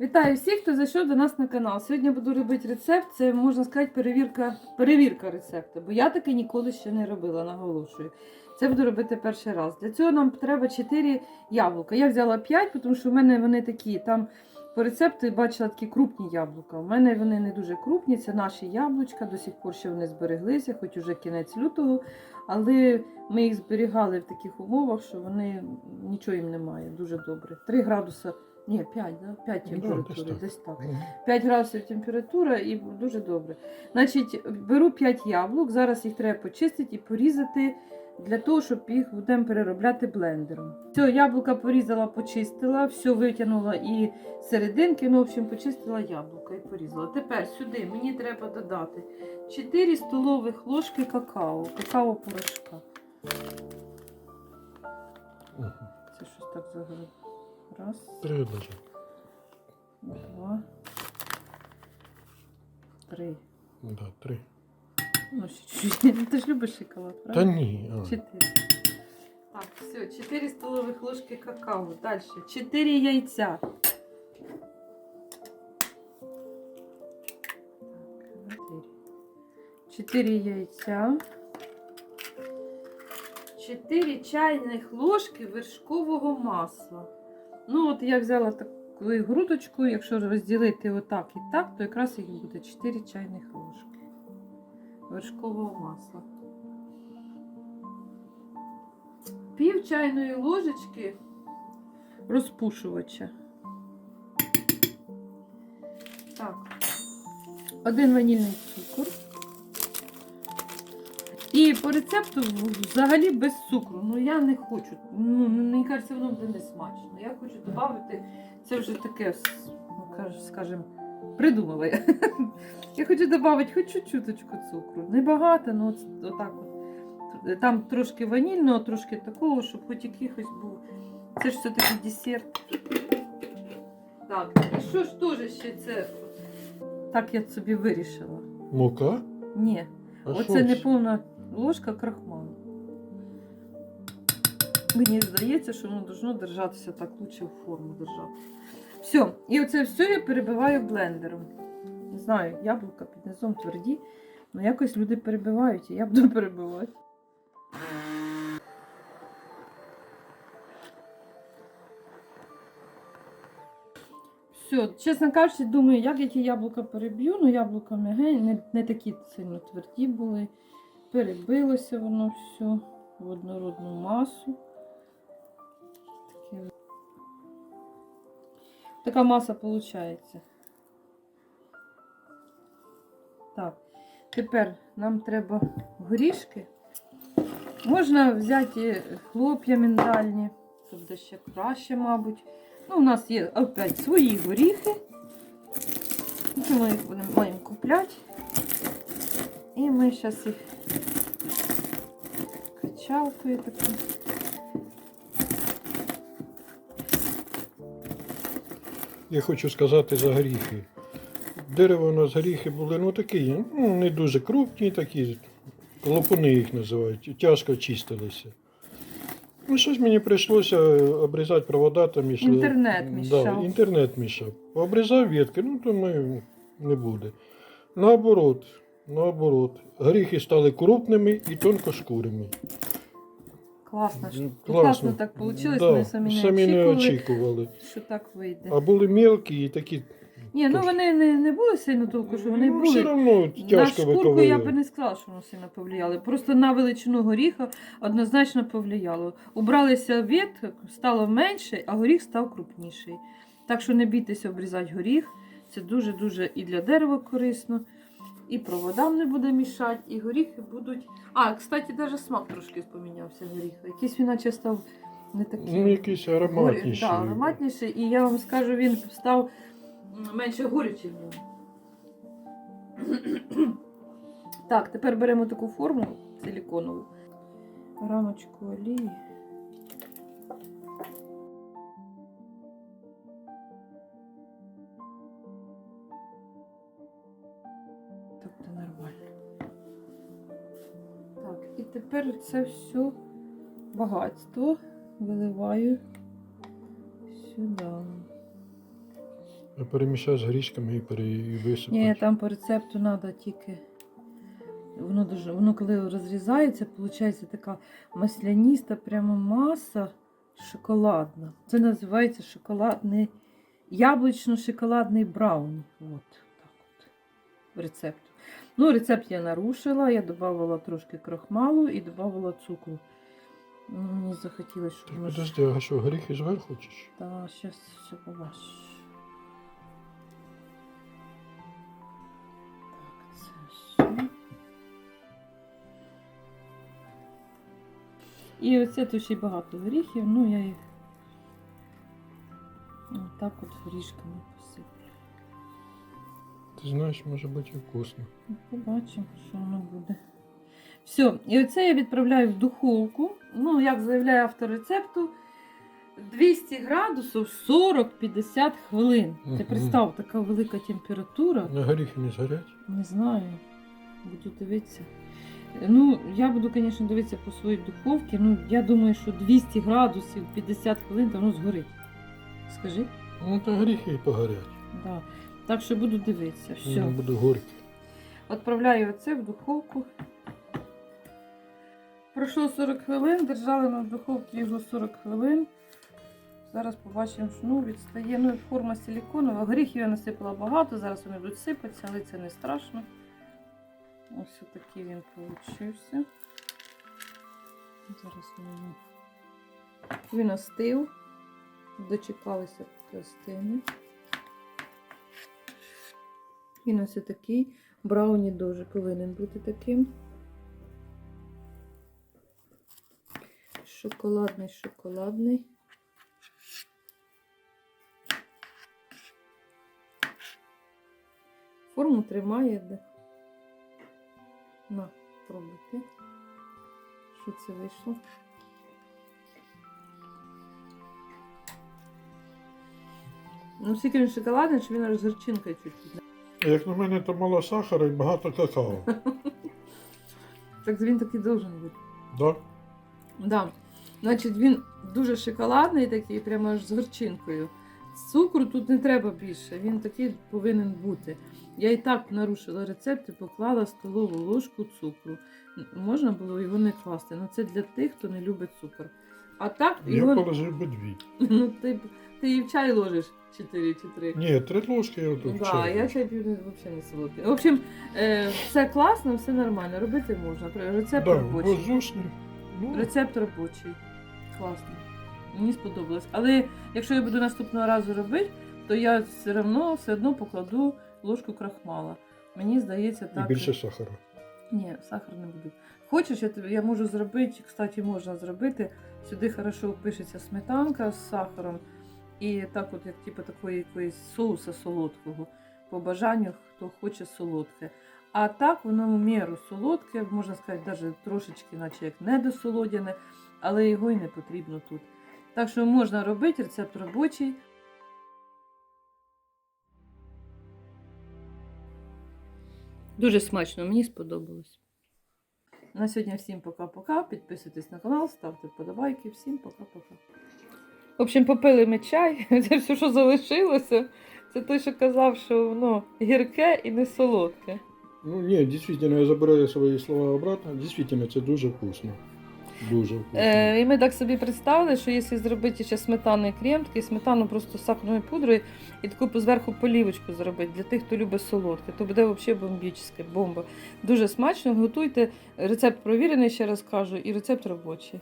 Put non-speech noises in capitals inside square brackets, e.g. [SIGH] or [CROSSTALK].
Вітаю всіх, хто зайшов до нас на канал. Сьогодні буду робити рецепт. Це можна сказати перевірка, перевірка рецепту, бо я таке ніколи ще не робила, наголошую. Це буду робити перший раз. Для цього нам треба 4 яблука. Я взяла 5, тому що в мене вони такі. Там по рецепту бачила такі крупні яблука. У мене вони не дуже крупні, це наші яблучка. До сих пор ще вони збереглися, хоч уже кінець лютого. Але ми їх зберігали в таких умовах, що вони нічого їм немає. Дуже добре. 3 градуса. Ні, 5, да? 5 Ну, температури, десь так. десь так. 5 градусів температура і дуже добре. Значить, беру 5 яблук, зараз їх треба почистити і порізати для того, щоб їх будемо переробляти блендером. Все, яблука порізала, почистила, все витягнула і серединки, ну, в общем, почистила яблука і порізала. Тепер сюди мені треба додати 4 столових ложки какао, какао порошка. Це щось так загородить. Раз, Три даже. два, три. Да, три. Ну, ще чуть-чуть. Ти ж любиш шоколад, Та правда? ні. а. Чотири. Так, все, 4 столових ложки какао. Далі. 4 яйця. Так, 4 яйця. 4 чайних ложки вершкового масла. Ну, от я взяла таку грудочку, якщо розділити отак і так, то якраз їх буде 4 чайних ложки вершкового масла. Пів чайної ложечки розпушувача. Так. Один ванільний цукор. І по рецепту взагалі без цукру. Ну я не хочу. Ну, мені кажеться, воно буде не смачно. Я хочу додати, це вже таке, ну, каж- скажімо, придумала я. [LAUGHS] Я хочу додати хоч чуть-чуточку цукру. Небагато, ну от, отак от. Там трошки ванільного, трошки такого, щоб хоч якихось був. Це ж все-таки десерт. Так, і що ж теж ще це? Так я собі вирішила. Мука? Ні, А оце не повна ложка крахмалу. Мені здається, що воно должно держатися так лучше в форму держати. Все, і оце все я перебиваю блендером. Не знаю, яблука під низом тверді, але якось люди перебивають, і я буду [LAUGHS] перебивати. Все, чесно кажучи, думаю, як я ті яблука переб'ю, ну яблука м'ягень, не, не такі сильно тверді були. Перебилося воно все в однородну масу. Така маса виходить. Так, тепер нам треба горішки. Можна взяти хлоп'я міндальні, буде ще краще, мабуть. Ну, у нас є опять свої горіхи. Ми їх маємо купляти. І ми зараз їх качалкою таку. Я хочу сказати за горіхи. Дерево у нас горіхи були ну такі, ну не дуже крупні, такі, лопуни їх називають, тяжко чистилися. Ну, щось мені прийшлося обрізати провода там ішли. Інтернет мішав. Да, інтернет мішав. Обрізав ветки, ну то не буде. Наоборот, наоборот, горіхи стали крупними і тонкошкурими. Класно, що, класно. так вийшло, Да, ми самі не самі не очікували, очікували. що так вийде. А були мілкі і такі. Ні, ну вони не, не були сильно толку, що вони ну, були. все одно На тяжко шкурку я би не сказала, що воно сильно повлияло. Просто на величину горіха однозначно повлияло. Убралися веток, стало менше, а горіх став крупніший. Так що не бійтеся обрізати горіх. Це дуже-дуже і для дерева корисно, і проводам не буде мішати, і горіхи будуть. А, кстати, навіть смак трошки помінявся горіха. Якийсь він наче став не такий. Ну, якийсь ароматніший. Да, ароматніший. І я вам скажу, він став менше горючий в. Так, тепер беремо таку форму силіконову. Рамочку олії. Тепер це все багатство виливаю сюди. Перемішати з горішками і, пере... Ні, там по рецепту треба тільки. Воно дуже, воно коли розрізається, виходить така масляніста, прямо маса шоколадна. Це називається шоколадний яблучно-шоколадний брауні. От так от. Рецепт. Ну, рецепт я нарушила, я додавала трошки крохмалу і додавала цукру. Ну, мені захотілося, щоб воно. Подожди, а що, горіхи зверху чи що? Та зараз все побачиш. Так, це все. І оце тут ще й багато горіхів, ну я їх отак от горішками посиплю. Ти знаєш, може бути і вкусно. Побачимо, що воно буде. Все, і оце я відправляю в духовку. Ну, як заявляє автор рецепту, 200 градусів 40-50 хвилин. Ти Мгм. представ, така велика температура. На горіхи не згорять? Не знаю. Буду дивитися. Ну, я буду, звісно, дивитися по своїй духовці. Ну, я думаю, що 200 градусів 50 хвилин, то воно згорить. Скажи? Ну, то горіхи і погорять. Да. Так що буду дивитися. Все. Воно буде горьке. Відправляю оце в духовку. Пройшло 40 хвилин, держали ми в духовці його 40 хвилин. Зараз побачимо, що ну, відстає. Ну, форма силіконова. Горіхів я насипала багато, зараз вони будуть сипатися, але це не страшно. Ось такий він получився. Зараз ми він остив. Дочекалися, остине. Він ось такий. Брауні дуже повинен бути таким. Шоколадний, шоколадний. Форму тримає. На, пробуйте. Що це вийшло? Ну, скільки він шоколадний, що він горчинкою чуть-чуть. Як на мене, то мало сахара і багато какао. [LAUGHS] Так він такий должен бути. Да? Да. Значить, він дуже шоколадний такий, прямо аж з горчинкою. Цукру тут не треба більше, він такий повинен бути. Я і так нарушила рецепт і поклала столову ложку цукру. Можна було його не класти, але це для тих, хто не любить цукор. А так, Я його, положив би дві. [LAUGHS] ну, ти, ти і в чай ложиш 4 чи 3. Ні, три ложки я тут Да, я чай п'ю взагалі не солодкий. В общем, е, все класно, все нормально, робити можна. Рецепт Да, робочий. Ну, Рецепт робочий. Класно. Мені сподобалось. Але якщо я буду наступного разу робити, то я все одно все одно покладу ложку крахмала. Мені здається, і так. більше сахара. Ні, сахар не буду. Хочеш, я, тобі, я можу зробити, кстати, можна зробити. Сюди хорошо пишеться сметанка з сахаром. І так, от, як типу такої якоїсь соуса солодкого. По бажанню, хто хоче солодке. А так воно в міру солодке, можна сказати, навіть трошечки, наче як недосолодяне, але його й не потрібно тут. Так що можна робити, рецепт робочий. Дуже смачно, мені сподобалось. На сьогодні всім пока-пока. Підписуйтесь на канал, ставте вподобайки. Всім пока-пока. В общем, попили ми чай. [LAUGHS] Це все, що залишилося. Це той, що казав, що воно гірке і не солодке. Ну, ні, дійсно, я забираю свої слова обратно. Дійсно, це дуже вкусно. Дуже вкусно. Е, і ми так собі представили, що якщо зробити ще сметанний крем, такий сметану просто з сахарною пудрою і таку зверху полівочку зробити для тих, хто любить солодке, то буде взагалі бомбічне, бомба. Дуже смачно. Готуйте. Рецепт провірений, ще раз кажу, і рецепт робочий.